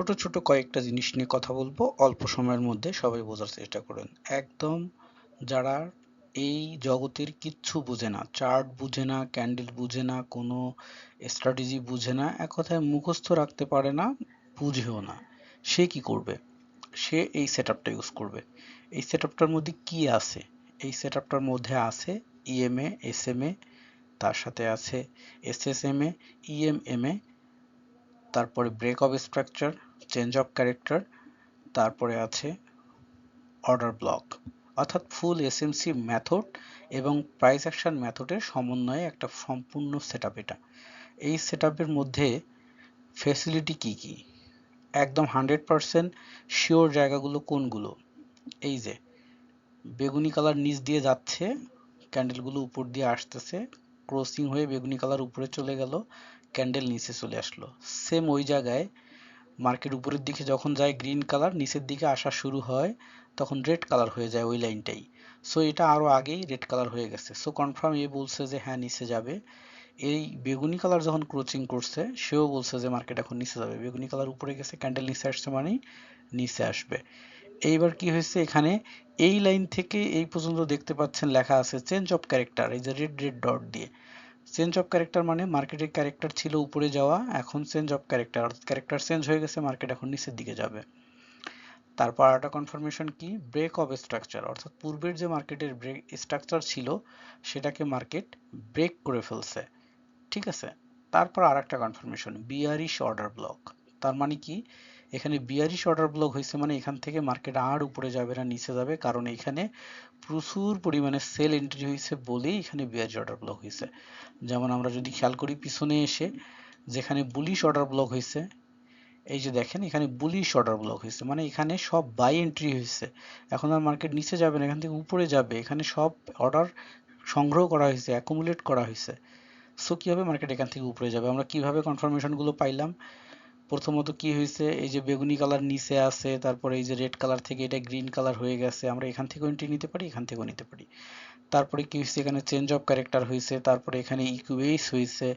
ছোট ছোট কয়েকটা জিনিস নিয়ে কথা বলব। অল্প সময়ের মধ্যে সবাই বোঝার চেষ্টা করেন। একদম যারা এই জগতের কিচ্ছু বুঝে না চার্ট বুঝে না ক্যান্ডেল বুঝে না, কোনো স্ট্র্যাটেজি বুঝে না, এক কথায় মুখস্থ রাখতে পারে না, বুঝেও না। সে কি করবে? সে এই সেট ইউজ করবে। এই সেট মধ্যে কি আছে? এই সেট মধ্যে আছে ইএমএ এসএমএ তার সাথে আছে S S M A E M M A তারপরে break of structure change of character তারপরে আছে অর্ডার ব্লক অর্থাৎ ফুল এসএমসি মেথড এবং প্রাইস অ্যাকশন মেথডের সমন্বয়ে একটা সম্পূর্ণ সেট এটা। এই সেট মধ্যে ফেসিলিটি কি কি? একদম হান্ড্রেড পারসেন্ট শিওর জায়গাগুলো কোনগুলো? এই যে, বেগুনি কালার নিচ দিয়ে যাচ্ছে ক্যান্ডেলগুলো উপর দিয়ে আসতেছে ক্রসিং হয়ে বেগুনি কালার উপরে চলে গেল ক্যান্ডেল নিচে চলে আসলো। সেম ওই জায়গায় মার্কেট উপরের দিকে যখন যায় গ্রিন কালার নিচের দিকে আসা শুরু হয়, তখন রেড কালার হয়ে যায় ওই লাইনটাই সো এটা আরও আগেই রেড কালার হয়ে গেছে। সো কনফার্ম এ বলছে যে হ্যাঁ নিচে যাবে। এই বেগুনি কালার যখন ক্রোচিং করছে, সেও বলছে যে মার্কেট এখন নিচে যাবে। বেগুনি কালার উপরে গেছে ক্যান্ডেল নিচে আসছে মানেই নিচে আসবে। এইবার কি হয়েছে, এখানে এই লাইন থেকে এই পর্যন্ত দেখতে পাচ্ছেন লেখা আছে চেঞ্জ অফ ক্যারেক্টার এই যে রেড রেড ডট দিয়ে। চেঞ্জ অফ ক্যারেক্টার মানে মার্কেটের ক্যারেক্টার ছিল উপরে যাওয়া, এখন চেঞ্জ অফ ক্যারেক্টার অর্থাৎ ক্যারেক্টার চেঞ্জ হয়ে গেছে মার্কেট এখন নিচের দিকে যাবে। তারপর আরেকটা কনফার্মেশন কি? ব্রেক অফ স্ট্রাকচার অর্থাৎ পূর্বের যে মার্কেটের ব্রেক স্ট্রাকচার ছিল, সেটাকে মার্কেট ব্রেক করে ফেলছে। ঠিক আছে? তারপর আর একটা কনফার্মেশন বিয়ারিশ অর্ডার ব্লক তার মানে কি? এখানে বিয়ারিশ অর্ডার ব্লক হয়েছে মানে এখান থেকে মার্কেট আর উপরে যাবে না, নিচে যাবে। কারণ এখানে প্রচুর পরিমাণে সেল এন্ট্রি হয়েছে বলেই এখানে বিয়ারিশ অর্ডার ব্লক হয়েছে। যেমন আমরা যদি খেয়াল করি পিছনে এসে যেখানে বুলিশ অর্ডার ব্লক হয়েছে, এই যে দেখেন এখানে বুলিশ অর্ডার ব্লক হয়েছে। মানে এখানে সব বাই এন্ট্রি হয়েছে। এখন আর মার্কেট নিচে যাবে না, এখান থেকে উপরে যাবে। এখানে সব অর্ডার সংগ্রহ করা হয়েছে অ্যাকুমুলেট করা হয়েছে। সো কীভাবে মার্কেট এখান থেকে উপরে যাবে? আমরা কীভাবে কনফার্মেশনগুলো পাইলাম? প্রথমত কি হয়েছে, এই যে বেগুনি কালার নিচে আছে, তারপরে এই যে রেড কালার থেকে এটা গ্রিন কালার হয়ে গেছে, আমরা এখান থেকেও এন্ট্রি নিতে পারি, এখান থেকেও নিতে পারি। তারপরে কি হয়েছে, এখানে চেঞ্জ অফ ক্যারেক্টার হয়েছে, তারপরে এখানে ইকুয়েস হয়েছে,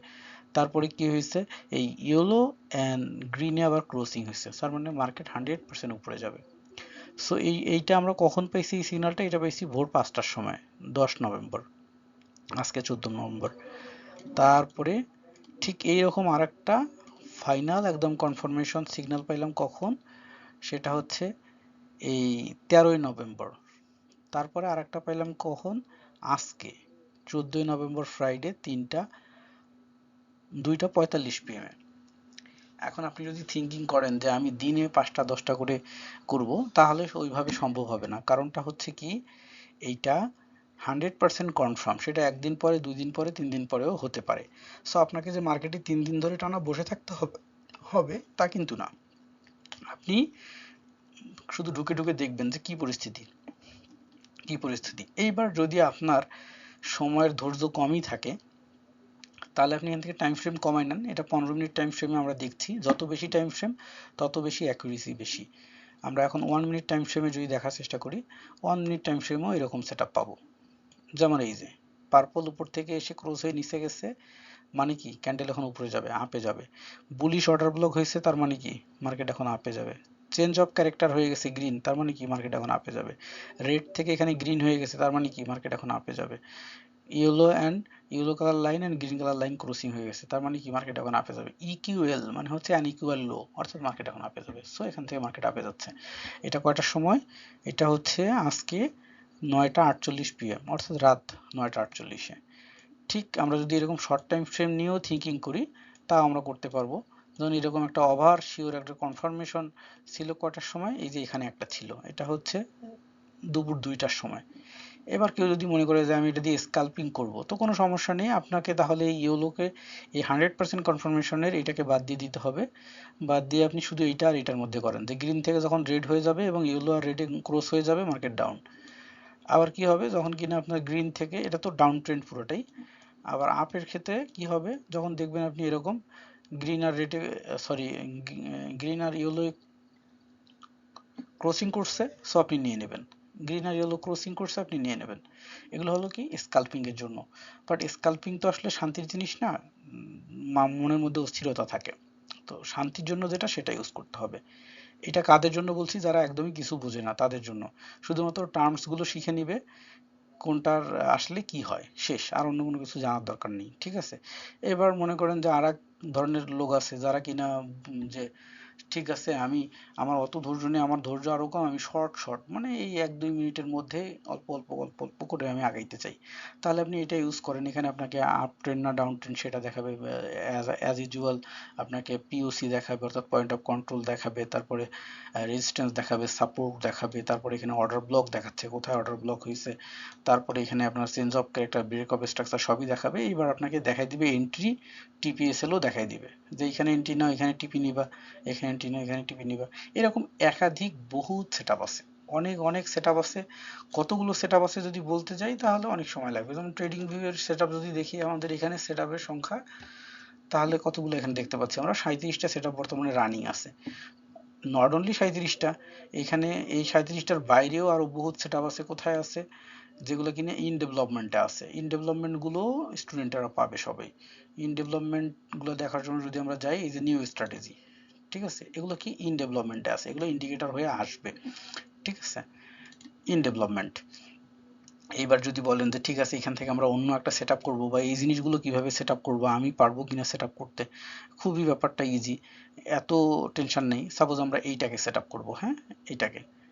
তারপরে কি হয়েছে, এই ইয়েলো অ্যান্ড গ্রিনে আবার ক্রসিং হয়েছে, তার মানে মার্কেট হান্ড্রেড পার্সেন্ট উপরে যাবে। সো এই, এইটা আমরা কখন পাইছি, এই সিগনালটা এটা পাইছি ভোর পাঁচটার সময়, দশ নভেম্বর, আজকে চোদ্দ নভেম্বর। তারপরে ঠিক এইরকম আর একটা ফাইনাল একদম কনফার্মেশন সিগন্যাল পাইলাম কখন? সেটা হচ্ছে এই তেরোই নভেম্বর। তারপরে আর একটা পাইলাম কখন? আজকে, চোদ্দই নভেম্বর ফ্রাইডে তিনটা, দুইটা পঁয়তাল্লিশ পিএমে এখন আপনি যদি থিঙ্কিং করেন যে আমি দিনে পাঁচটা, দশটা করে করব, তাহলে ওইভাবে সম্ভব হবে না। কারণটা হচ্ছে কি? এইটা হান্ড্রেড পার্সেন্ট কনফার্ম, সেটা একদিন পরে দুই দিন পরে তিন দিন পরেও হতে পারে। সো আপনাকে যে মার্কেটে তিন দিন ধরে টানা বসে থাকতে হবে হবে, তা কিন্তু না। আপনি শুধু ঢুকে ঢুকে দেখবেন যে কি পরিস্থিতি কি পরিস্থিতি। এইবার যদি আপনার সময়ের ধৈর্য কমই থাকে, তাহলে আপনি এখান থেকে টাইম ফ্রেম কমাই নেন। এটা পনেরো মিনিট টাইম ফ্রেমে আমরা দেখছি। যত বেশি টাইম ফ্রেম তত বেশি অ্যাকুরেসি বেশি। আমরা এখন ওয়ান মিনিট টাইম ফ্রেমে যদি দেখার চেষ্টা করি ওয়ান মিনিট টাইম ফ্রেমেও এরকম সেট পাবো। যেমন এই যে পার্পল উপর থেকে এসে ক্রস হয়ে নিচে গেছে মানে কি? ক্যান্ডেল এখন উপরে যাবে আপে যাবে। বুলিশ অর্ডার ব্লক হয়েছে, তার মানে কি? মার্কেট এখন আপে যাবে। চেঞ্জ অফ ক্যারেক্টার হয়ে গেছে গ্রিন তার মানে কি? মার্কেট এখন আপে যাবে। রেড থেকে এখানে গ্রিন হয়ে গেছে, তার মানে কি? মার্কেট এখন আপে যাবে। Yellow and yellow colour line and green colour line crossing হয়ে গেছে, তার মানে কি? মার্কেট এখন আপে যাবে। ইকিউএল মানে হচ্ছে ইকুয়াল লো অর্থাৎ মার্কেট এখন আপে যাবে। সো এখান থেকে মার্কেট আপে যাচ্ছে। এটা কয়টার সময়? এটা হচ্ছে আজকে নয়টা আটচল্লিশ পিএম অর্থাৎ রাত নয়টা আটচল্লিশে ঠিক আমরা যদি এরকম শর্ট টাইম ফ্রেম নিয়েও থিঙ্কিং করি তা আমরা করতে পারব। ধরুন এরকম একটা ওভার শিওর একটা কনফার্মেশন ছিল কটার সময়? এই যে এখানে একটা ছিল, এটা হচ্ছে দুপুর দুইটার সময়। এবার কেউ যদি মনে করে যে আমি এটা দিয়ে স্কাল্পিং করব, তো কোনো সমস্যা নেই। আপনাকে তাহলে এই ইউলোকে এই হান্ড্রেড পার্সেন্ট কনফার্মেশনের এটাকে বাদ দিয়ে দিতে হবে। বাদ দিয়ে আপনি শুধু এইটা আর এটার মধ্যে করেন। যে গ্রিন থেকে যখন রেড হয়ে যাবে এবং ইয়েলো আর রেডে ক্রস হয়ে যাবে মার্কেট ডাউন আবার কি হবে? যখন কিনা আপনার গ্রিন থেকে, এটা তো ডাউন ট্রেন্ড পুরোটাই। আবার আপের ক্ষেত্রে কি হবে? যখন দেখবেন আপনি এরকম গ্রিন আর রেডে সরি গ্রিন আর ইয়েলো ক্রসিং করছে সো আপনি নিয়ে নেবেন। গ্রিন আর ইয়েলো ক্রসিং করছে, আপনি নিয়ে নেবেন। এগুলো হলো কি? স্কাল্পিং এর জন্য। বাট স্কাল্পিং তো আসলে শান্তির জিনিস না মনের মধ্যে অস্থিরতা থাকে। তো শান্তির জন্য যেটা, সেটা ইউজ করতে হবে। এটা কাদের জন্য বলছি? যারা একদমই কিছু বোঝে না, তাদের জন্য। শুধুমাত্র টার্মসগুলো শিখে নিবে, কোনটার আসলে কি হয়, শেষ। আর অন্য কোনো কিছু জানার দরকার নেই, ঠিক আছে? এবার মনে করেন যে আর ধরনের লোক আছে, যারা কিনা, যে ঠিক আছে, আমি, আমার অত ধৈর্য নেই, আমার ধৈর্য আরও কম, আমি শর্ট শর্ট মানে এই এক, দুই মিনিটের মধ্যে অল্প অল্প অল্প অল্প করে আমি আগাইতে চাই। তাহলে আপনি এটা ইউজ করেন, এখানে আপনাকে আপ ট্রেন না ডাউন ট্রেন সেটা দেখাবে অ্যাজ ইউজুয়াল আপনাকে পিওসি দেখাবে, অর্থাৎ পয়েন্ট অফ কন্ট্রোল দেখাবে, তারপরে রেজিস্ট্যান্স দেখাবে সাপোর্ট দেখাবে, তারপরে এখানে অর্ডার ব্লক দেখাচ্ছে, কোথায় অর্ডার ব্লক হয়েছে তারপরে এখানে আপনার change of character break of structure সবই দেখাবে এবার আপনাকে দেখাই দিবে এন্ট্রি টিপিএসএলও দেখাই দিবে। যে এখানে এন্ট্রি নাও, এখানে টিপি নিবা, এখানে এন্ট্রি নাও, এখানে টিপি নিবা। এরকম একাধিক বহুত সেট আছে। অনেক অনেক সেট আছে। কতগুলো সেট আছে যদি বলতে যাই, তাহলে অনেক সময় লাগবে। যেমন ট্রেডিং ভিউ এর সেট যদি দেখি, আমাদের এখানে সেট সংখ্যা, তাহলে কতগুলো এখানে দেখতে পাচ্ছি আমরা? সাঁইত্রিশটা সেট বর্তমানে রানিং আছে। নট অনলি সাঁইত্রিশটা, এখানে এই সাঁইত্রিশটার বাইরেও আরও বহুত সেট আছে। কোথায় আছে? যেগুলো কিনা ইন ডেভেলপমেন্টে আছে। ইন ডেভেলপমেন্টগুলো স্টুডেন্টরা পাবে সবাই। ইন ডেভেলপমেন্টগুলো দেখার জন্য যদি আমরা যাই, এই যে নিউ স্ট্র্যাটেজি ঠিক আছে? এগুলো কি ইন ডেভেলপমেন্টে আছে? এগুলো ইন্ডিকেটর হয়ে আসবে। ঠিক আছে? ইন ডেভেলপমেন্ট এইবার যদি বলেন যে, ঠিক আছে, এখান থেকে আমরা অন্য একটা সেট আপ করব বা এই জিনিসগুলো কীভাবে সেট আপ করব, আমি পারব কিনা সেট আপ করতে? খুবই ব্যাপারটা ইজি এত টেনশন নেই। সাপোজ আমরা এইটাকে সেট আপ করব হ্যাঁ? এইটাকে।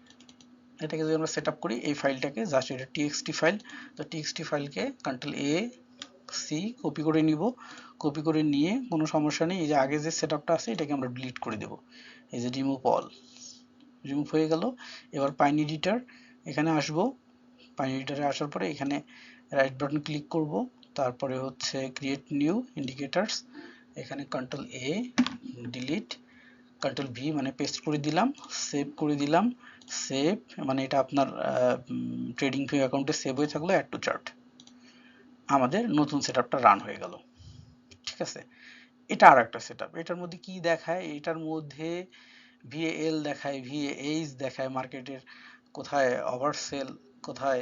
এটাকে যদি আমরা সেট আপ করি, এই ফাইলটাকে জাস্ট এটা টিএক্সটি ফাইল তো টিএক্সটি ফাইলকে কন্ট্রোল এ সি কপি করে নিব। কপি করে নিয়ে কোনো সমস্যা নেই, এই যে আগে যে সেট আছে, এটাকে আমরা ডিলিট করে দেব। এই যে রিমুভ অল রিমুভ হয়ে গেল। এবার পাইন এডিটর এখানে আসব। পাইন এডিটরে আসার পরে এখানে রাইট বাটন ক্লিক করব। তারপরে হচ্ছে ক্রিয়েট নিউ ইন্ডিকেটার্স এখানে control A delete control V মানে পেস্ট করে দিলাম সেভ করে দিলাম। সেভ মানে এটা আপনার ট্রেডিং ভিউ অ্যাকাউন্টে সেভ হয়ে থাকল অ্যাড টু চার্ট আমাদের নতুন সেটআপটা রান হয়ে গেল। ঠিক আছে? এটা আর একটা সেটআপ এটার মধ্যে কি দেখায়? এটার মধ্যে ভিএএল দেখায় ভিএএইচ দেখায় মার্কেটের কোথায় ওভারসেল কোথায়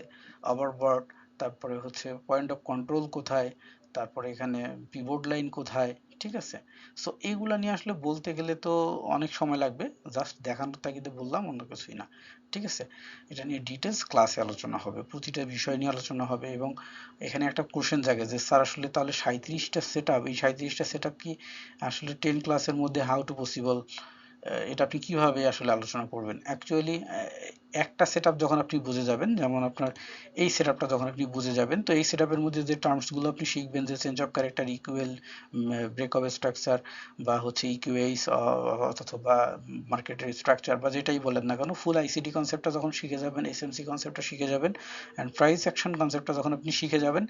ওভারবট তারপরে হচ্ছে পয়েন্ট অফ কন্ট্রোল কোথায়? তারপরে এখানে পিভট লাইন কোথায়? ঠিক আছে? সো এইগুলা নিয়ে আসলে বলতে গেলে তো অনেক সময় লাগবে। জাস্ট দেখানোর তাগিদে বললাম, অন্য কিছুই না। ঠিক আছে? এটা নিয়ে ডিটেলস ক্লাসে আলোচনা হবে, প্রতিটা বিষয় নিয়ে আলোচনা হবে এবং এখানে একটা কোশ্চেন জাগে যে, স্যার, আসলে তাহলে সাঁত্রিশটা সেট আপ এই সাঁত্রিশটা সেট আপ কি আসলে টেন ক্লাসের মধ্যে হাউ টু পসিবল এটা আপনি কীভাবে আসলে আলোচনা করবেন? অ্যাকচুয়ালি একটা সেটআপ যখন আপনি বুঝে যাবেন, যেমন আপনার এই সেটআপটা যখন আপনি বুঝে যাবেন, তো এই সেটআপের মধ্যে যে টার্মসগুলো আপনি শিখবেন, যে change of character equal break of structure বা হচ্ছে ইকুয়েস অথবা মার্কেটের স্ট্রাকচার বা যেটাই বলেন না কেন ফুল আইসিডি কনসেপ্টটা যখন শিখে যাবেন এসএমসি কনসেপ্টটা শিখে যাবেন অ্যান্ড প্রাইস অ্যাকশন কনসেপ্টটা যখন আপনি শিখে যাবেন,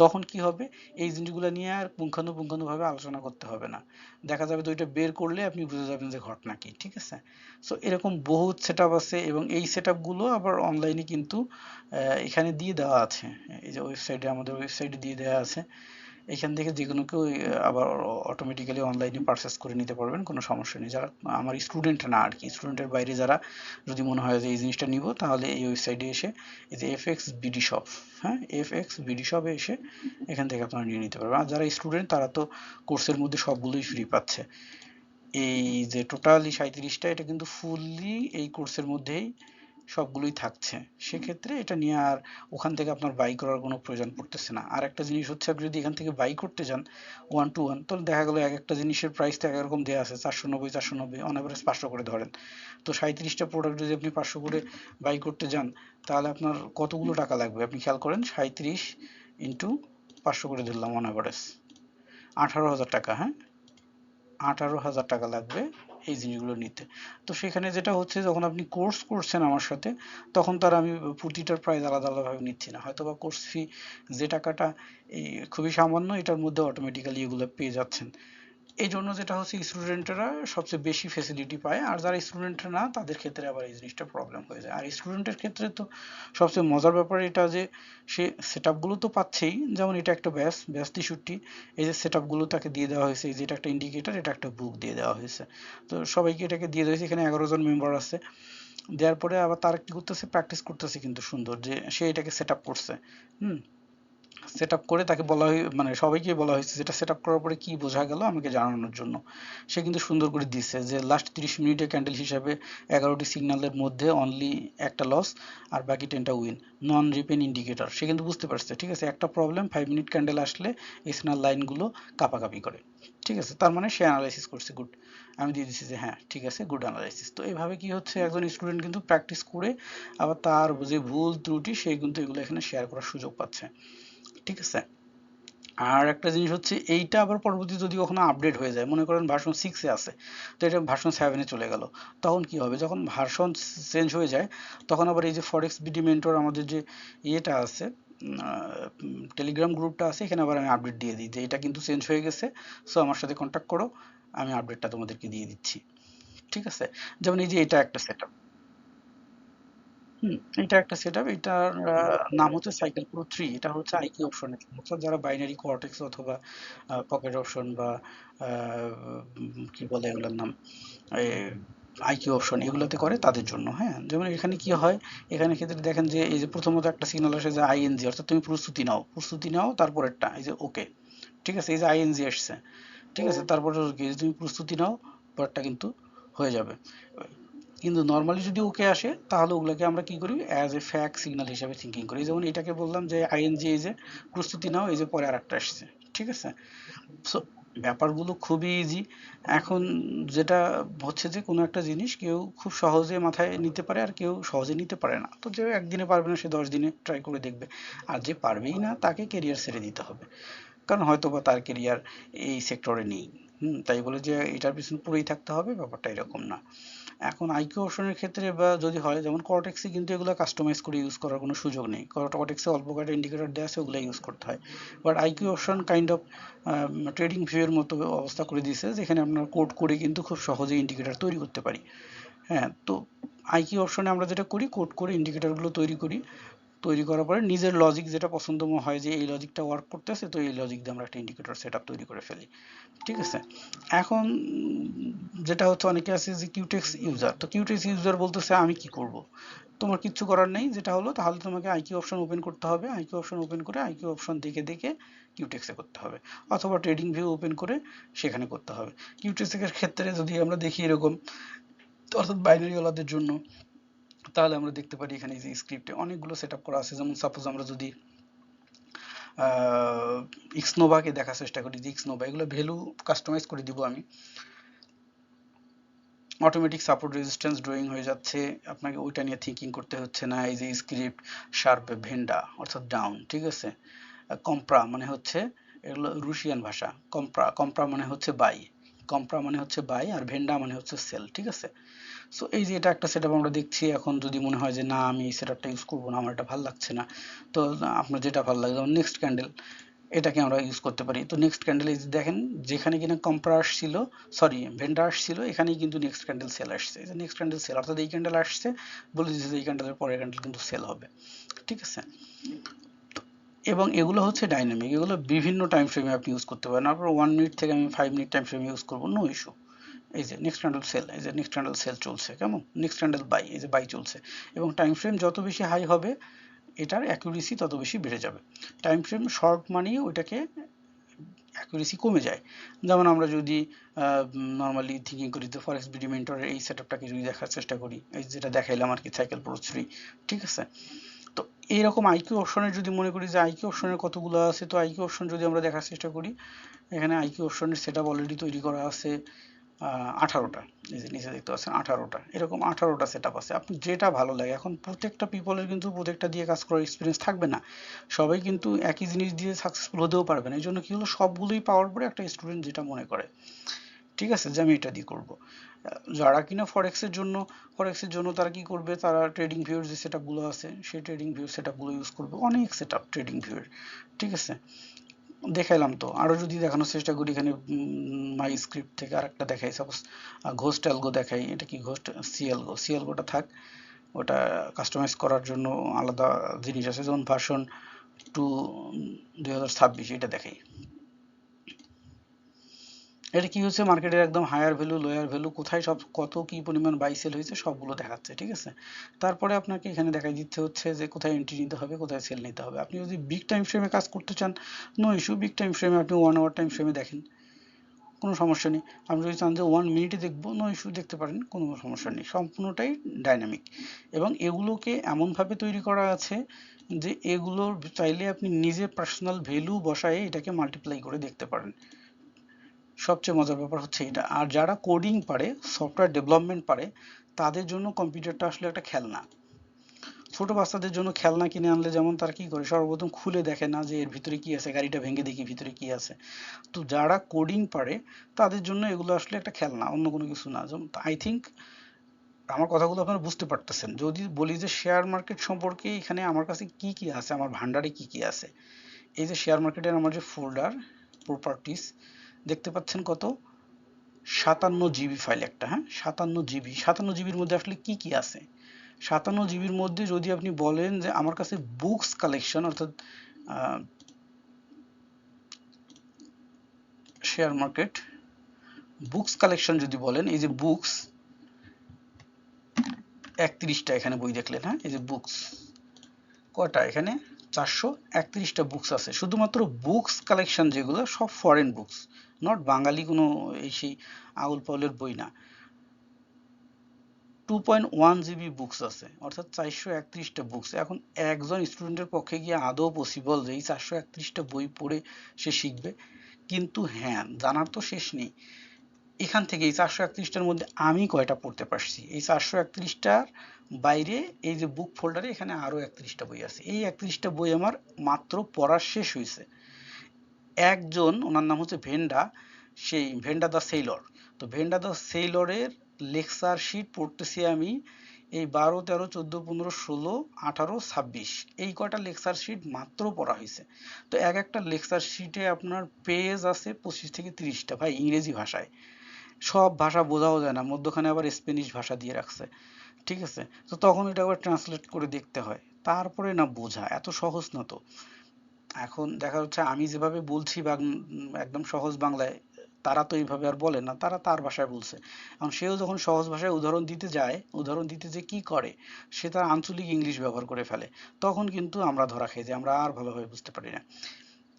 তখন কি হবে? এই জিনিসগুলো নিয়ে আর পুঙ্খানুপুঙ্খানুভাবে আলোচনা করতে হবে না। দেখা যাবে তো বের করলে আপনি বুঝে যাবেন যে ঘটনা কি, ঠিক আছে? সো এরকম বহুত সেটআপ আছে এবং এই সেটআপগুলো আবার অনলাইনে কিন্তু এখানে দিয়ে দেওয়া আছে। এই যে ওয়েবসাইটে আমাদের ওয়েবসাইটে দিয়ে দেওয়া আছে। এখান থেকে যে কোনো কেউ আবার অটোমেটিক্যালি অনলাইনে পারচেস করে নিতে পারবেন, কোনো সমস্যা নেই। যারা, আমার স্টুডেন্ট না আর কি স্টুডেন্টের বাইরে যারা যদি মনে হয় যে এই জিনিসটা নিব, তাহলে এই ওয়েবসাইটে এসে, এই যে এফ এক্স বিডি শপ হ্যাঁ এফ এক্স বিডি শপে এসে এখান থেকে আপনারা নিয়ে নিতে পারবেন। আর যারা স্টুডেন্ট তারা তো কোর্সের মধ্যে সবগুলোই ফ্রি পাচ্ছে। এই যে টোটালি সাঁত্রিশটা এটা কিন্তু ফুললি এই কোর্সের মধ্যেই সবগুলোই থাকছে। সেক্ষেত্রে এটা নিয়ে আর ওখান থেকে আপনার বাই করার কোনো প্রয়োজন পড়তেছে না। আর একটা জিনিস হচ্ছে, আপনি যদি এখান থেকে বাই করতে যান ওয়ান টু ওয়ান তাহলে দেখা গেলো এক একটা জিনিসের প্রাইস তো একরকম দেওয়া আছে, চারশো নব্বই চারশো নব্বই অন পাঁচশো করে ধরেন। তো সাঁত্রিশটা প্রোডাক্ট যদি আপনি পাঁচশো করে বাই করতে যান, তাহলে আপনার কতগুলো টাকা লাগবে? আপনি খেয়াল করেন সাঁত্রিশ ইন্টু পাঁচশো করে ধরলাম অন আঠারো হাজার টাকা হ্যাঁ? আঠারো হাজার টাকা লাগবে এই জিনিসগুলো নিতে। তো সেখানে যেটা হচ্ছে, যখন আপনি কোর্স করছেন আমার সাথে, তখন তার আমি প্রতিটার প্রাইস আলাদা আলাদাভাবে নিচ্ছি না। হয়তো বা কোর্স ফি যে টাকাটা, এই খুবই সামান্য, এটার মধ্যে অটোমেটিক্যালি এগুলো পেয়ে যাচ্ছেন। এই জন্য যেটা হচ্ছে স্টুডেন্টরা সবচেয়ে বেশি ফেসিলিটি পায়। আর যারা স্টুডেন্ট না, তাদের ক্ষেত্রে আবার এই জিনিসটা প্রবলেম হয়ে যায়। আর স্টুডেন্টের ক্ষেত্রে তো সবচেয়ে মজার ব্যাপার এটা যে, সে সেট আপগুলো তো পাচ্ছেই। যেমন এটা একটা ব্যাস ব্যাস তেষট্টি। এই যে সেট আপগুলো তাকে দিয়ে দেওয়া হয়েছে যেটা একটা ইন্ডিকেটার এটা একটা বুক দিয়ে দেওয়া হয়েছে। তো সবাইকে এটাকে দিয়ে দেওয়া হয়েছে। এখানে এগারো জন মেম্বার আছে। দেওয়ার পরে আবার তারা কি করতেছে প্র্যাকটিস করতেছে কিন্তু সুন্দর যে সে এটাকে সেট আপ করছে। হুম? সেট করে তাকে বলা হয় মানে সবাইকে বলা হয়েছে যেটা সেট করার পরে কি বোঝা গেল আমাকে জানানোর জন্য। সে কিন্তু সুন্দর করে দিচ্ছে যে লাস্ট তিরিশ মিনিটে ক্যান্ডেল হিসাবে এগারোটি সিগন্যালের মধ্যে অনলি একটা লস আর বাকি টেনটা উইন নন রিপেন ইন্ডিকেটর সে কিন্তু বুঝতে পারছে, ঠিক আছে? একটা প্রবলেম ফাইভ মিনিট ক্যান্ডেল আসলে এসনাল লাইনগুলো কাপাকাপি করে। ঠিক আছে? তার মানে সে অ্যানালাইসিস করছে গুড আমি দিয়ে দিচ্ছি যে হ্যাঁ ঠিক আছে গুড অ্যানালাইসিস তো এইভাবে কি হচ্ছে? একজন স্টুডেন্ট কিন্তু প্র্যাকটিস করে আবার তার যে ভুল ত্রুটি, সে কিন্তু এগুলো এখানে শেয়ার করার সুযোগ পাচ্ছে। ঠিক আছে? আর একটা জিনিস হচ্ছে, এইটা আবার পরবর্তী যদি কখনো আপডেট হয়ে যায়, মনে করেন ভার্সন সিক্সে আছে, তো এটা ভার্সন সেভেনে চলে গেল, তখন কি হবে? যখন ভার্সন চেঞ্জ হয়ে যায়, তখন আবার এই যে ফরেক্স বিডি মেন্টর আমাদের যে ইয়েটা আছে টেলিগ্রাম গ্রুপটা আছে, এখানে আবার আমি আপডেট দিয়ে দিই যে এটা কিন্তু চেঞ্জ হয়ে গেছে সো আমার সাথে কন্ট্যাক্ট করো, আমি আপডেটটা তোমাদেরকে দিয়ে দিচ্ছি, ঠিক আছে? যেমন এই যে এটা একটা সেট এটা একটা সেটআপ এটার আহ, নাম হচ্ছে সাইকেল প্রো থ্রি এটা হচ্ছে আইকিউ অপশনের অর্থাৎ যারা বাইনারি কর্টেক্স অথবা পকেট অপশন বা কি বলে এগুলোর নাম? আইকিউ অপশন এগুলোতে করে তাদের জন্য হ্যাঁ? যেমন এখানে কি হয় এখানে ক্ষেত্রে দেখেন যে এই যে প্রথমত একটা সিগন্যাল আসে যে আইএনজি অর্থাৎ তুমি প্রস্তুতি নাও প্রস্তুতি নাও তারপরেরটা এই যে ওকে ঠিক আছে? এই যে আইএনজি আসছে ঠিক আছে? তারপরে তুমি প্রস্তুতি নাও পরেরটা কিন্তু হয়ে যাবে। কিন্তু নর্মালি যদি ওকে আসে, তাহলে ওগুলোকে আমরা কি করি? অ্যাজ এ ফ্যাক সিগন্যাল হিসাবে থিঙ্কিং করি। যেমন এটাকে বললাম যে আইএনজি এই যে প্রস্তুতি নাও, এই যে পরে আরেকটা আসছে। ঠিক আছে? সো ব্যাপারগুলো খুবই ইজি এখন যেটা হচ্ছে যে, কোনো একটা জিনিস কেউ খুব সহজে মাথায় নিতে পারে আর কেউ সহজে নিতে পারে না। তো যে একদিনে পারবে না, সে দশ দিনে ট্রাই করে দেখবে। আর যে পারবেই না, তাকে কেরিয়ার ছেড়ে দিতে হবে। কারণ হয়তো বা তার কেরিয়ার এই সেক্টরে নেই। হুম, তাই বলে যে, এটার পিছনে পুরোই থাকতে হবে, ব্যাপারটা এরকম না। এখন আইকিউ অপশনের ক্ষেত্রে বা যদি হয়, যেমন কর্টেক্সে কিন্তু এগুলো কাস্টমাইজ করে ইউজ করার কোনো সুযোগ নেই। কর্টেক্সে অল্প কয়েকটা ইন্ডিকেটর দেওয়া আছে ওগুলো ইউজ করতে হয়। But IQ Option kind of trading ভিউয়ের মতো অবস্থা করে দিয়েছে, যেখানে আপনার কোড করে কিন্তু খুব সহজে ইন্ডিকেটর তৈরি করতে পারি। হ্যাঁ তো আইকিউ অপশনে আমরা যেটা করি কোড করে ইন্ডিকেটরগুলো তৈরি করি। তৈরি করার পরে নিজের লজিক যেটা পছন্দ হয় যে এই লজিকটা ওয়ার্ক করতেছে, তো এই লজিক দিয়ে আমরা একটা ইন্ডিকেটর সেট তৈরি করে ফেলি। ঠিক আছে? এখন যেটা হচ্ছে অনেকে আছে যে কিউটেক্স ইউজার তো কিউটেক্স ইউজার বলতেছে, আমি কি করব? তোমার কিচ্ছু করার নেই, যেটা হলো তাহলে তোমাকে আইকিউ অপশন ওপেন করতে হবে। আইকিউ অপশন ওপেন করে আইকিউ অপশন দেখে দেখে কিউটেক্সে করতে হবে। অথবা ট্রেডিং ভিউ ওপেন করে সেখানে করতে হবে। কিউটেক্সের ক্ষেত্রে যদি আমরা দেখি এরকম, অর্থাৎ বাইনারি ওলাদের জন্য তাহলে আমরা দেখতে পারি এখানে যে স্ক্রিপ্টে অনেকগুলো সেট করা আছে। যেমন সাপোজ আমরা যদি ইক্সনোভাকে দেখার চেষ্টা করি যে ইক্সনোভা এগুলো ভ্যালু কাস্টমাইজ করে দিব আমি। অটোমেটিক সাপোর্ট রেজিস্ট্যান্স ড্রয়িং হয়ে যাচ্ছে। আপনাকে ওইটা নিয়ে থিঙ্কিং করতে হচ্ছে না। এই যে স্ক্রিপ্ট শার্প ভেন্ডা, অর্থাৎ ডাউন ঠিক আছে? কম্প্রা মানে হচ্ছে, এগুলো রুশিয়ান ভাষা। কম্প্রা কম্প্রা মানে হচ্ছে বাই কম্প্রা মানে হচ্ছে বাই আর ভেন্ডা মানে হচ্ছে সেল ঠিক আছে? সো এই যে এটা একটা সেটআপ আমরা দেখছি এখন যদি মনে হয় যে, না, আমি এই সেটআপটা ইউজ করব না, আমার এটা ভালো লাগছে না। তো, আপনার যেটা ভালো লাগে যেমন নেক্সট ক্যান্ডেল এটাকে আমরা ইউজ করতে পারি। তো নেক্সট ক্যান্ডেল দেখেন, যেখানে কিনা কম্প্রা আসছিল সরি ভেন্ডার আসছিল, এখানেই কিন্তু নেক্সট ক্যান্ডেল সেল আসছে। যে নেক্সট ক্যান্ডেল সেল অর্থাৎ এই ক্যান্ডেল আসছে, বলে দিচ্ছে এই ক্যান্ডেলের পরের ক্যান্ডেল কিন্তু সেল হবে। ঠিক আছে? এবং এগুলো হচ্ছে ডাইনামিক এগুলো বিভিন্ন টাইম ফ্রেমে আপনি ইউজ করতে পারেন। আপনার ওয়ান মিনিট থেকে আমি ফাইভ মিনিট টাইম ফ্রেমে ইউজ করব নো ইস্যু এই যে নেক্সট ক্যান্ডেল সেল এই যে নেক্সট ক্যান্ডেল সেল চলছে, কেমন? নেক্সট ক্যান্ডেল বাই এই যে বাই চলছে। এবং টাইম ফ্রেম যত বেশি হাই হবে, এটার অ্যাকুরেসি তত বেশি বেড়ে যাবে। টাইম ফ্রেম শর্ট মানিয়ে ওইটাকে অ্যাকুরেসি কমে যায়। যেমন আমরা যদি নর্মালি থিঙ্কিং করি তো ফরেক্স বিডি মেন্টরের এই সেটআপটাকে যদি দেখার চেষ্টা করি, এই যেটা দেখাইলাম আর কি সাইকেল প্রো থ্রি ঠিক আছে? তো এইরকম আইকিউ অপশনের যদি মনে করি যে আইকিউ অপশনের কতগুলো আছে, তো আইকিউ অপশন যদি আমরা দেখার চেষ্টা করি, এখানে আইকিউ অপশনের সেটআপ অলরেডি তৈরি করা আছে। আঠারোটা। এই যে নিচে দেখতে পাচ্ছেন, আঠারোটা। এরকম আঠারোটা সেট আছে। আপনি যেটা ভালো লাগে, এখন প্রত্যেকটা পিপলের কিন্তু প্রত্যেকটা দিয়ে কাজ করার এক্সপিরিয়েন্স থাকবে না। সবাই কিন্তু একই জিনিস দিয়ে সাকসেসফুল হতেও পারবে না। এই জন্য কি হলো? সবগুলোই পাওয়ার পরে একটা স্টুডেন্ট যেটা মনে করে। ঠিক আছে? যে আমি এটা দিয়ে করব। যারা কিনা ফরেক্সের জন্য ফরেক্সের জন্য তারা কি করবে? তারা ট্রেডিং ভিউর যে সেট আছে, সেই ট্রেডিং ভিউ সেট ইউজ করবে। অনেক সেট আপ ট্রেডিং ভিউর ঠিক আছে? দেখাইলাম তো। আরও যদি দেখানোর চেষ্টা করি, এখানে মাই স্ক্রিপ্ট থেকে আরেকটা দেখাই। সাপোজ ঘোস্ট অ্যালগো দেখাই। এটা কি ঘোস্ট সিএলগো সিএলগোটা থাক। ওটা কাস্টমাইজ করার জন্য আলাদা জিনিস আছে। যেমন ভার্সন টু দুই হাজার ছাব্বিশ, এটা দেখাই। এটা কি হচ্ছে মার্কেটের একদম হায়ার ভ্যালু লোয়ার ভ্যালু কোথায় সব, কত কি পরিমাণ বাই সেল হয়েছে সবগুলো দেখাচ্ছে, ঠিক আছে? তারপরে আপনাকে এখানে দেখাই দিতে হচ্ছে যে কোথায় এন্ট্রি নিতে হবে, কোথায় সেল নিতে হবে। আপনি যদি বিগ টাইম ফ্রেমে কাজ করতে চান নো ইস্যু বিগ টাইম ফ্রেমে আপনি ওয়ান আওয়ার টাইম ফ্রেমে দেখেন, কোনো সমস্যা নেই। আপনি যদি চান যে ওয়ান মিনিটে দেখব নো ইস্যু দেখতে পারেন, কোনো সমস্যা নেই, সম্পূর্ণটাই ডাইনামিক এবং এগুলোকে এমনভাবে তৈরি করা আছে যে এগুলোর চাইলে আপনি নিজে পার্সোনাল ভ্যালু বসায় এটাকে মাল্টিপ্লাই করে দেখতে পারেন। সবচেয়ে মজার ব্যাপার হচ্ছে এটা। আর যারা কোডিং পারে সফটওয়্যার ডেভেলপমেন্ট পারে, তাদের জন্য কম্পিউটারটা আসলে একটা খেলনা। ছোট বাচ্চাদের জন্য খেলনা কিনে আনলে যেমন তারা কি করে, সর্বপ্রথম খুলে দেখে না যে এর ভিতরে কি আছে, গাড়িটা ভেঙে দেখি ভিতরে কি আছে। তো যারা কোডিং পারে, তাদের জন্য এগুলো আসলে একটা খেলনা, অন্য কোনো কিছু না। যেমন আই থিঙ্ক আমার কথাগুলো আপনারা বুঝতে পারতেছেন। যদি বলি যে শেয়ার মার্কেট সম্পর্কে এখানে আমার কাছে কি কি আছে, আমার ভান্ডারে কি কি আছে? এই যে শেয়ার মার্কেটের আমার যে ফোল্ডার প্রপার্টিস দেখতে পাচ্ছেন কত? সাতান্ন জিবি ফাইল একটা হ্যাঁ? সাতান্ন জিবি। সাতান্ন জিবির মধ্যে আসলে কি কি আছে? সাতান্ন জিবির মধ্যে যদি আপনি বলেন যে আমার কাছে বুকস কালেকশন অর্থাৎ শেয়ার মার্কেট বুকস কালেকশন যদি বলেন, এই যে বুকস একত্রিশটা এখানে বই দেখলেন হ্যাঁ? এই যে বুকস কয়টা এখানে? চারশো একত্রিশটা বুকস আছে। শুধুমাত্র বুকস কালেকশন যেগুলো, সব ফরেন বুকস নট বাঙালি কোনো এই সেই আউল পাউলের বই না। Two point one GB books আছে, অর্থাৎ চারশো একত্রিশটা বুকস এখন একজন স্টুডেন্টের পক্ষে গিয়ে আদৌ পসিবল যে এই চারশো একত্রিশটা বই পড়ে সে শিখবে? কিন্তু হ্যাঁ জানার তো শেষ নেই। এখান থেকে এই চারশো একত্রিশটার মধ্যে আমি কয়টা পড়তে পারছি? এই চারশো একত্রিশটার বাইরে এই যে বুক ফোল্ডারে এখানে আরও একত্রিশটা বই আছে। এই একত্রিশটা বই আমার মাত্র পড়া শেষ হয়েছে। একজন, ওনার নাম হচ্ছে ভেন্ডা, সেই ভেন্ডা দ্য সেইলর। তো ভেন্ডা দ্য সেইলরের লেকচার শিট পড়তেছি আমি এই বারো, তেরো, চোদ্দ, পনেরো, ষোলো, আঠারো, ছাব্বিশ। এই কয়টা লেকচার শিট মাত্র পড়া হয়েছে। তো এক একটা লেকচার শিটে আপনার পেজ আছে পঁচিশ থেকে তিরিশটা ভাই ইংরেজি ভাষায়। সব ভাষা বোঝাও যায় না। মধ্যখানে আবার স্প্যানিশ ভাষা দিয়ে রাখছে। ঠিক আছে? তো তখন এটা আবার ট্রান্সলেট করে দেখতে হয়। তারপরে না বোঝা, এত সহজ না তো। এখন দেখা যাচ্ছে আমি যেভাবে বলছি বা একদম সহজ বাংলায়, তারা তো এইভাবে আর বলে না, তারা তার ভাষায় বলছে। এখন সেও যখন সহজ ভাষায় উদাহরণ দিতে যায়, উদাহরণ দিতে যে কি করে, সে তার আঞ্চলিক ইংলিশ ব্যবহার করে ফেলে। তখন কিন্তু আমরা ধরা খাই যে আমরা আর ভালোভাবে বুঝতে পারি না।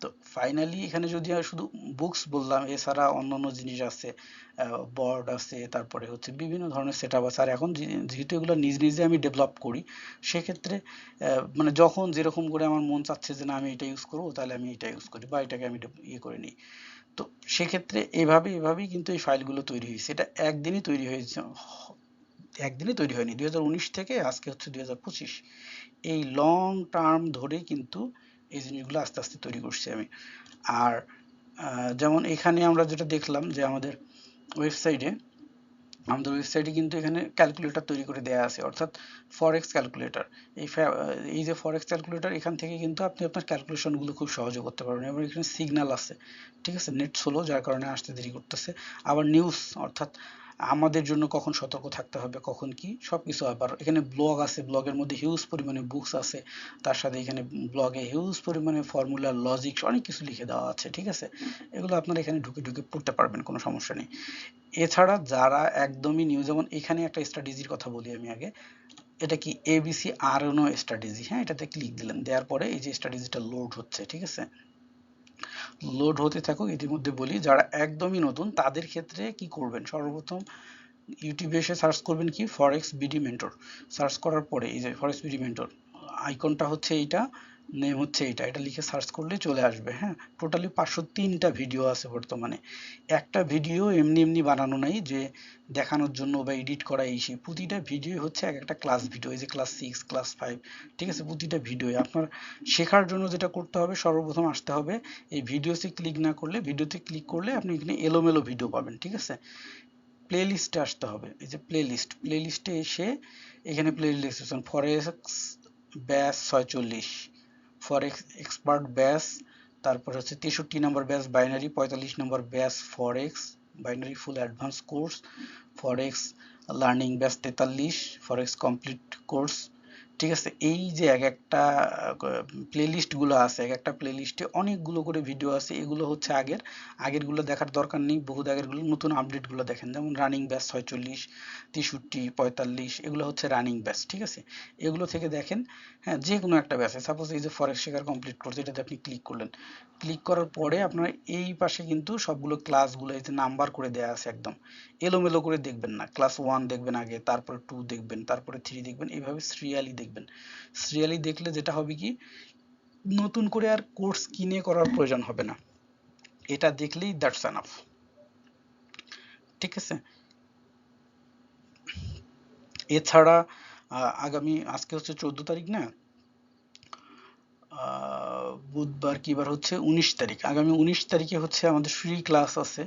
তো ফাইনালি এখানে যদি শুধু বুকস বললাম, এছাড়া অন্যান্য জিনিস আছে বোর্ড আছে, তারপরে হচ্ছে বিভিন্ন ধরনের সেট আপ আছে। আর এখন যেহেতু এগুলো নিজ নিজে আমি ডেভেলপ করি, সেক্ষেত্রে মানে যখন যেরকম করে আমার মন চাচ্ছে যে না, আমি এটা ইউজ করব, তাহলে আমি এটা ইউজ করি বা এটাকে আমি ইয়ে করে নিই। তো সেক্ষেত্রে এভাবে, এভাবেই কিন্তু এই ফাইলগুলো তৈরি হয়েছে। এটা একদিনই তৈরি হয়েছে একদিনে তৈরি হয়নি। দু হাজার উনিশ থেকে আজকে হচ্ছে দু হাজার পঁচিশ। এই লং টার্ম ধরে কিন্তু এই জিনিসগুলো আস্তে আস্তে তৈরি করছি আমি। আর যেমন এখানে আমরা যেটা দেখলাম যে আমাদের ওয়েবসাইটে আমাদের ওয়েবসাইটে কিন্তু এখানে ক্যালকুলেটর তৈরি করে দেওয়া আছে, অর্থাৎ ফরেক্স ক্যালকুলেটর এই এই যে ফরেক্স ক্যালকুলেটর এখান থেকে কিন্তু আপনি আপনার ক্যালকুলেশনগুলো খুব সহজে করতে পারবেন। এবং এখানে সিগন্যাল আছে, ঠিক আছে? নেট স্লো যার কারণে আসতে দেরি করতেছে। আবার নিউজ অর্থাৎ আমাদের জন্য কখন সতর্ক থাকতে হবে, কখন কি, সবকিছু আবার এখানে ব্লগ আছে ব্লগের মধ্যে হিউজ পরিমাণে বুকস আছে, তার সাথে এখানে ব্লগে হিউজ পরিমাণে ফর্মুলা লজিক অনেক কিছু লিখে দেওয়া আছে, ঠিক আছে? এগুলো আপনারা এখানে ঢুকে ঢুকে পড়তে পারবেন, কোনো সমস্যা নেই। এছাড়া যারা একদমই নিউ যেমন এখানে একটা স্ট্র্যাটেজির কথা বলি আমি আগে, এটা কি এবিসি আর স্ট্র্যাটেজি হ্যাঁ এটাতে ক্লিক দিলেন, দেওয়ার পরে এই যে স্ট্র্যাটেজিটা লোড হচ্ছে, ঠিক আছে? লোড হতে থাকুক, ইতিমধ্যে বলি, যারা একদমই নতুন, তাদের ক্ষেত্রে কি করবেন? সর্বপ্রথম ইউটিউবে এসে সার্চ করবেন কি? ফরেক্স বিডি মেন্টর সার্চ করার পরে, এই যে ফরেক্স বিডি মেন্টর আইকনটা হচ্ছে এইটা। নেম হচ্ছে এটা এটা লিখে সার্চ করলে চলে আসবে হ্যাঁ? টোটালি পাঁচশো তিনটা ভিডিও আছে বর্তমানে। একটা ভিডিও এমনি এমনি বানানো নাই যে দেখানোর জন্য বা এডিট করা এই সেই, প্রতিটা ভিডিও হচ্ছে এক একটা ক্লাস ভিডিও এই যে ক্লাস সিক্স ক্লাস ফাইভ ঠিক আছে? প্রতিটা ভিডিও আপনার শেখার জন্য যেটা করতে হবে, সর্বপ্রথম আসতে হবে, এই ভিডিওতে ক্লিক না করলে ভিডিওতে ক্লিক করলে আপনি এখানে এলোমেলো ভিডিও পাবেন, ঠিক আছে? প্লে লিস্টে আসতে হবে, এই যে প্লে লিস্ট প্লে লিস্টে এসে এখানে প্লে লিস্ট ফরেক্স ব্যাস ছয়চল্লিশ। ফরেক্স এক্সপার্ট ব্যাস তারপর হচ্ছে তেষট্টি নম্বর ব্যাস বাইনারি পঁয়তাল্লিশ নম্বর batch forex binary full advance course forex learning batch তেতাল্লিশ ফরেক্স কমপ্লিট কোর্স ঠিক আছে, এই যে এক একটা প্লেলিস্টগুলো আছে, এক একটা প্লেলিস্টে অনেকগুলো করে ভিডিও আছে, এগুলো হচ্ছে আগের আগেরগুলো দেখার দরকার নেই, বহুত আগেরগুলো নতুন আপডেটগুলো দেখেন, যেমন রানিং ব্যাচ ছয়চল্লিশ, তেষট্টি, পঁয়তাল্লিশ, এগুলো হচ্ছে রানিং ব্যাচ ঠিক আছে? এগুলো থেকে দেখেন হ্যাঁ যে কোনো একটা ব্যাচে সাপোজ এই যে ফরেক্স শেখার কমপ্লিট করছে, এটাতে আপনি ক্লিক করলেন ক্লিক করার পরে আপনার এই পাশে কিন্তু সবগুলো ক্লাসগুলো যে নাম্বার করে দেয়া আছে একদম। এলোমেলো করে দেখবেন না। ক্লাস ওয়ান দেখবেন আগে, তারপরে টু দেখবেন, তারপরে থ্রি দেখবেন এইভাবে সিরিয়ালি দেখবেন। সিরিয়ালি দেখলে যেটা হবে কি, নতুন করে আর কোর্স কিনে করার প্রয়োজন হবে না। এটা দেখলেই দ্যাটস এনাফ ঠিক আছে? এছাড়া আগামী, আজকে হচ্ছে চোদ্দ তারিখ না? বুধবার কি বার হচ্ছে? উনিশ তারিখ। আগামী উনিশ তারিখে হচ্ছে আমাদের ফ্রি ক্লাস আছে।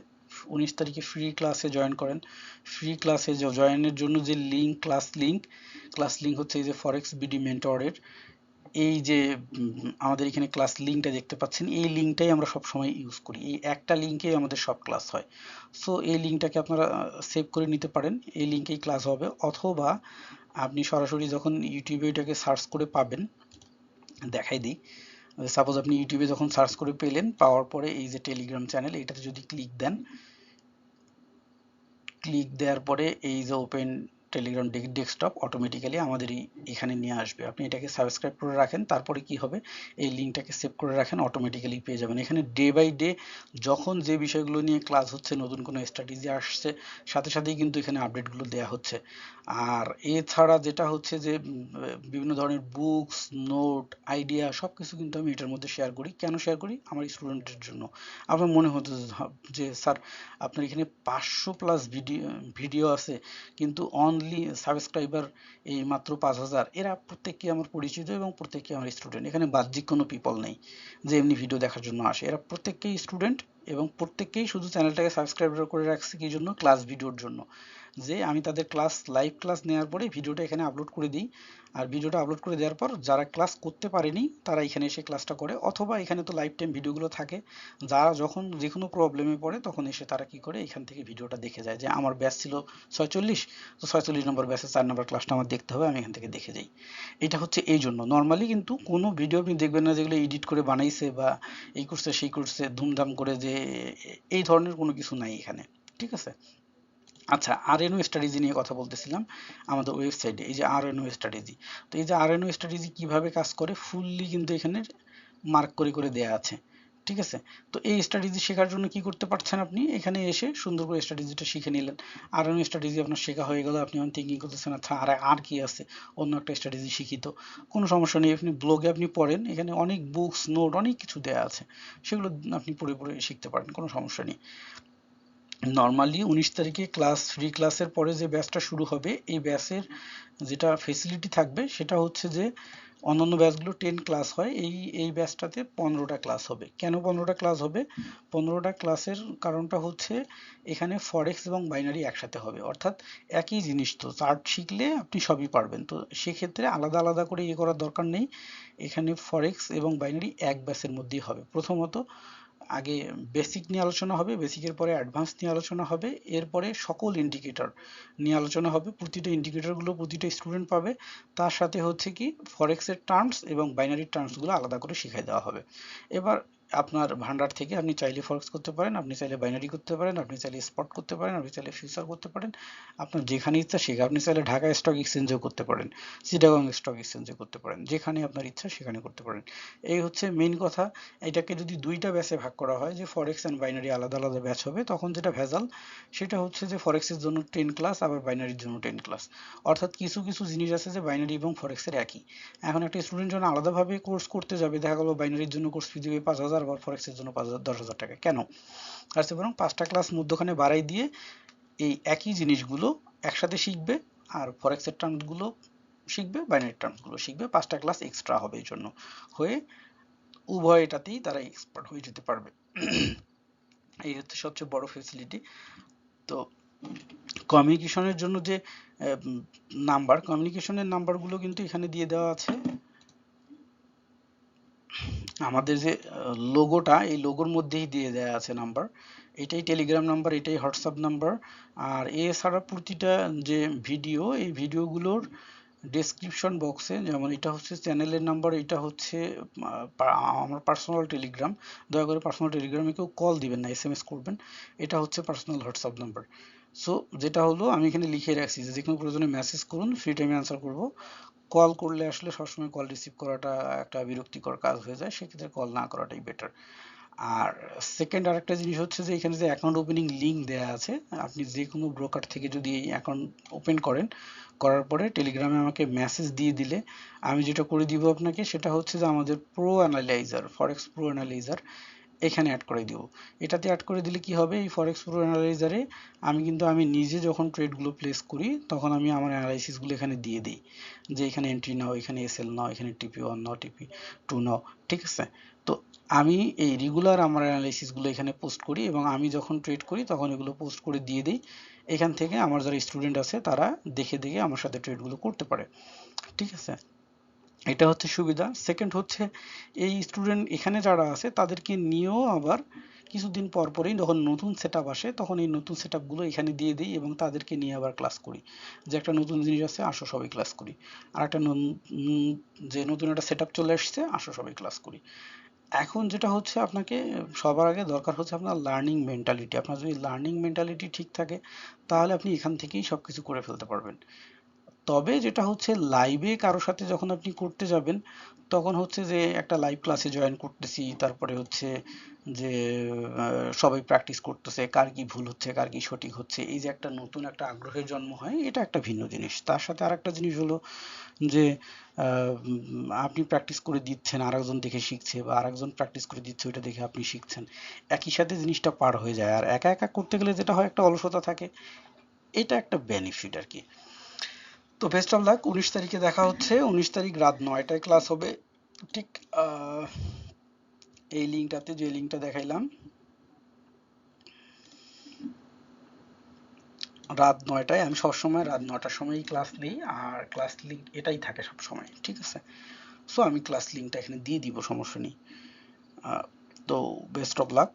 উনিশ তারিখে ফ্রি ক্লাসে জয়েন করেন। ফ্রি ক্লাসে জয়েনের জন্য যে link class link class link হচ্ছে এই যে ফরেক্স বিডি মেন্টরের এই যে আমাদের এখানে ক্লাস লিঙ্কটা দেখতে পাচ্ছেন। এই লিঙ্কটাই আমরা সব সময় ইউজ করি। এই একটা লিঙ্কে আমাদের সব ক্লাস হয়। সো এই লিঙ্কটাকে আপনারা সেভ করে নিতে পারেন। এই লিঙ্কেই ক্লাস হবে। অথবা আপনি সরাসরি যখন ইউটিউবে এটাকে সার্চ করে পাবেন, দেখাই দিই। সাপোজ আপনি ইউটিউবে যখন সার্চ করে পেলেন, পাওয়ার পরে এই যে টেলিগ্রাম চ্যানেল, এটাতে যদি ক্লিক দেন, ক্লিক দেওয়ার পরে এই যে ওপেন টেলিগ্রাম ডেস্কটপ অটোমেটিক্যালি আমাদের এখানে নিয়ে আসবে। আপনি এটাকে সাবস্ক্রাইব করে রাখেন, তারপরে কি হবে? এই লিঙ্কটাকে সেভ করে রাখেন অটোমেটিক্যালি পেয়ে যাবেন। এখানে ডে বাই ডে যখন যে বিষয়গুলো নিয়ে ক্লাস হচ্ছে, নতুন কোনো স্ট্র্যাটেজি আসছে, সাথে সাথেই কিন্তু এখানে আপডেটগুলো দেওয়া হচ্ছে। আর এছাড়া যেটা হচ্ছে যে বিভিন্ন ধরনের বুকস নোট আইডিয়া সব কিছু কিন্তু আমি এটার মধ্যে শেয়ার করি। কেন শেয়ার করি? আমার স্টুডেন্টের জন্য। আপনার মনে হতো যে স্যার, আপনার এখানে পাঁচশো প্লাস ভিডিও ভিডিও আছে, কিন্তু অনলি সাবস্ক্রাইবার এই মাত্র পাঁচ হাজার। এরা প্রত্যেককে আমার পরিচিত এবং প্রত্যেককে আমার স্টুডেন্ট এখানে বাহ্যিক কোনো পিপল নেই যে এমনি ভিডিও দেখার জন্য আসে। এরা প্রত্যেককেই স্টুডেন্ট এবং প্রত্যেককেই শুধু চ্যানেলটাকে সাবস্ক্রাইব করে রাখছে কি জন্য? ক্লাস ভিডিওর জন্য। যে আমি তাদের ক্লাস লাইভ ক্লাস নেওয়ার পরে ভিডিওটা এখানে আপলোড করে দিই। আর ভিডিওটা আপলোড করে দেওয়ার পর যারা ক্লাস করতে পারেনি, তারা এখানে এসে ক্লাসটা করে। অথবা এখানে তো লাইভ টাইম ভিডিওগুলো থাকে। যারা যখন যে কোনো প্রবলেমে পড়ে, তখন এসে তারা কি করে, এখান থেকে ভিডিওটা দেখে যায়। যে আমার ব্যাচ ছিল ছয়চল্লিশ, তো ছয়চল্লিশ নম্বর ব্যাচে চার নম্বর ক্লাসটা আমার দেখতে হবে, আমি এখান থেকে দেখে যাই। এটা হচ্ছে এই জন্য। নর্মালি কিন্তু কোনো ভিডিও আপনি দেখবেন না যেগুলো এডিট করে বানাইছে বা এই করছে সেই করছে ধুমধাম করে যে এই ধরনের কোনো কিছু নাই এখানে। ঠিক আছে? আচ্ছা আর এনও স্ট্র্যাটেজি নিয়ে কথা বলতেছিলাম আমাদের ওয়েবসাইটে এই যে আর এনও স্ট্র্যাটেজি তো এই যে আর এনও স্ট্র্যাটেজি কীভাবে কাজ করে ফুললি কিন্তু এখানে মার্ক করে করে দেয়া আছে, ঠিক আছে? তো এই স্ট্র্যাটেজি শেখার জন্য কি করতে পারছেন আপনি? এখানে এসে সুন্দর করে স্ট্র্যাটেজিটা শিখে নিলেন। আর এনও স্ট্র্যাটেজি আপনার শেখা হয়ে গেল, আপনি এখন থিঙ্কিং করতেছেন আচ্ছা আর আর কি আছে? অন্য একটা স্ট্র্যাটেজি শিখিত কোনো সমস্যা নেই, আপনি ব্লগে আপনি পড়েন, এখানে অনেক বুকস নোট অনেক কিছু দেয়া আছে। সেগুলো আপনি পড়ে পড়ে শিখতে পারেন, কোনো সমস্যা নেই। নর্মালি উনিশ তারিখে ক্লাস ফ্রি ক্লাসের পরে যে ব্যাচটা শুরু হবে, এই ব্যাচের যেটা ফেসিলিটি থাকবে, সেটা হচ্ছে যে অন্যান্য ব্যাচগুলো টেন ক্লাস হয়, এই এই ব্যাচটাতে পনেরোটা ক্লাস হবে। কেন পনেরোটা ক্লাস হবে? পনেরোটা ক্লাসের কারণটা হচ্ছে এখানে ফরেক্স এবং বাইনারি একসাথে হবে। অর্থাৎ একই জিনিস তো চার্ট শিখলে আপনি সবই পারবেন। তো সেক্ষেত্রে আলাদা আলাদা করে ইয়ে করার দরকার নেই। এখানে ফরেক্স এবং বাইনারি এক ব্যাচের মধ্যেই হবে। প্রথমত আগে বেসিক নিয়ে আলোচনা হবে বেসিকের পরে অ্যাডভান্স নিয়ে আলোচনা হবে, এরপরে সকল ইন্ডিকেটর নিয়ে আলোচনা হবে, প্রতিটা ইন্ডিকেটরগুলো প্রতিটা স্টুডেন্ট পাবে, তার সাথে হচ্ছে কি ফরেক্সের টার্মস এবং বাইনারি টার্মসগুলো আলাদা করে শিখাই দেওয়া হবে। এবার আপনার ভান্ডার থেকে আপনি চাইলে ফরেক্স করতে পারেন, আপনি চাইলে বাইনারি করতে পারেন, আপনি চাইলে স্পট করতে পারেন, আপনি চাইলে ফিউচার করতে পারেন। আপনার যেখানে ইচ্ছা সেখানে আপনি চাইলে ঢাকা স্টক এক্সচেঞ্জেও করতে পারেন চিটাগং স্টক এক্সচেঞ্জে করতে পারেন, যেখানে আপনার ইচ্ছা সেখানে করতে পারেন। এই হচ্ছে মেইন কথা। এটাকে যদি দুইটা ব্যাচে ভাগ করা হয়, যে ফরেক্স অ্যান্ড বাইনারি আলাদা আলাদা ব্যাচ হবে, তখন যেটা ভেজাল, সেটা হচ্ছে যে ফরেক্সের জন্য টেন ক্লাস আবার বাইনারির জন্য টেন ক্লাস অর্থাৎ কিছু কিছু জিনিস আছে যে বাইনারি এবং ফরেক্সের একই। এখন একটা স্টুডেন্ট যখন আলাদাভাবে কোর্স করতে যাবে, দেখা গেলো বাইনারির জন্য কোর্স ফি দেবে পাঁচ হাজার আবার ফরেক্সের জন্য পাঁচ হাজার, দশ হাজার টাকা। কেন? তার চেয়ে বরং পাঁচটা ক্লাস মধ্যখানে বাড়াই দিয়ে এই একই জিনিসগুলো একসাথে শিখবে, আর ফরেক্সের টার্মসগুলো শিখবে বাইনারি টার্মসগুলো শিখবে, পাঁচটা ক্লাস এক্সট্রা হবে এই জন্য। হয়ে উভয়টাতেই তারা এক্সপার্ট হয়ে যেতে পারবে। এই হচ্ছে সবচেয়ে বড় ফেসিলিটি তো কমিউনিকেশনের জন্য যে নাম্বার কমিউনিকেশনের নাম্বারগুলো কিন্তু এখানে দিয়ে দেওয়া আছে। আমাদের যে লোগোটা এই লোগোর মধ্যেই দিয়ে দেওয়া আছে নাম্বার এটাই টেলিগ্রাম নাম্বার এটাই হোয়াটসঅ্যাপ নাম্বার আর এছাড়া প্রতিটা যে ভিডিও এই ভিডিওগুলোর ডেসক্রিপশন বক্সে যেমন এটা হচ্ছে চ্যানেলের নাম্বার এটা হচ্ছে আমার পার্সোনাল টেলিগ্রাম দয়া করে পার্সোনাল টেলিগ্রামে কেউ কল দিবেন না এসএমএস করবেন। এটা হচ্ছে পার্সোনাল হোয়াটসঅ্যাপ নাম্বার সো যেটা হলো, আমি এখানে লিখে রাখছি যে কোনো প্রয়োজনে মেসেজ করুন ফ্রি টাইমে আনসার করব। কল করলে আসলে সবসময় কল রিসিভ করাটা একটা বিরক্তিকর কাজ হয়ে যায়, সেক্ষেত্রে কল না করাটাই বেটার আর সেকেন্ড আরেকটা জিনিস হচ্ছে যে, এখানে যে অ্যাকাউন্ট ওপেনিং লিংক দেয়া আছে, আপনি যে কোনো ব্রোকার থেকে যদি এই অ্যাকাউন্ট ওপেন করেন, করার পরে টেলিগ্রামে আমাকে মেসেজ দিয়ে দিলে, আমি যেটা করে দিব আপনাকে সেটা হচ্ছে যে আমাদের pro analyser forex pro analyser এখানে অ্যাড করে দিব। এটাতে অ্যাড করে দিলে কি হবে? এই ফরেক্স প্রো অ্যানালাইজারে আমি কিন্তু আমি নিজে যখন ট্রেডগুলো প্লেস করি, তখন আমি আমার অ্যানালাইসিসগুলো এখানে দিয়ে দিই। যে এখানে এন্ট্রি নাও, এখানে এসএল নাও, এখানে টিপি ওয়ান নাও টিপি টু নাও, ঠিক আছে? তো আমি এই রেগুলার আমার অ্যানালাইসিসগুলো এখানে পোস্ট করি এবং আমি যখন ট্রেড করি, তখন এগুলো পোস্ট করে দিয়ে দিই। এখান থেকে আমার যারা স্টুডেন্ট আছে, তারা দেখে দেখে আমার সাথে ট্রেডগুলো করতে পারে। ঠিক আছে? এটা হচ্ছে সুবিধা। সেকেন্ড হচ্ছে, এই স্টুডেন্ট এখানে যারা আছে, তাদেরকে নিয়েও আবার কিছুদিন পর পরই যখন নতুন সেট আসে, তখন এই নতুন সেটগুলো এখানে দিয়ে দিই এবং তাদেরকে নিয়ে আবার ক্লাস করি। যে একটা নতুন জিনিস আছে, আসো সবাই ক্লাস করি। আর একটা যে নতুন একটা সেট চলে আসছে আসো সবাই ক্লাস করি। এখন যেটা হচ্ছে আপনাকে, সবার আগে দরকার হচ্ছে আপনার লার্নিং মেন্টালিটি আপনার যদি লার্নিং মেন্টালিটি ঠিক থাকে, তাহলে আপনি এখান থেকেই সব কিছু করে ফেলতে পারবেন। তবে যেটা হচ্ছে লাইভে কারও সাথে যখন আপনি করতে যাবেন, তখন হচ্ছে যে একটা লাইভ ক্লাসে জয়েন করতেছি, তারপরে হচ্ছে যে সবাই প্র্যাকটিস করতেছে, কার কি ভুল হচ্ছে, কার কি সঠিক হচ্ছে, এই যে একটা নতুন একটা আগ্রহের জন্ম হয়, এটা একটা ভিন্ন জিনিস। তার সাথে আর একটা জিনিস হলো যে আপনি প্র্যাকটিস করে দিচ্ছেন, আরেকজন দেখে শিখছে বা আরেকজন প্র্যাকটিস করে দিচ্ছে, ওইটা দেখে আপনি শিখছেন। একই সাথে জিনিসটা পার হয়ে যায়। আর একা একা করতে গেলে যেটা হয়, একটা অলসতা থাকে। এটা একটা বেনিফিট আর কি। তো বেস্ট অফ লাক উনিশ তারিখে দেখা হচ্ছে, উনিশ তারিখ রাত নয়টায় ক্লাস হবে। ঠিক এই লিঙ্কটাতে, যে লিঙ্কটা দেখাইলাম। রাত নয়টায়, আমি সবসময় রাত নয়টার সময়ই ক্লাস নিই, আর ক্লাস লিঙ্ক এটাই থাকে সব সময় ঠিক আছে? সো আমি ক্লাস লিঙ্কটা এখানে দিয়ে দিব, সমস্যা নেই। তো বেস্ট অফ লাক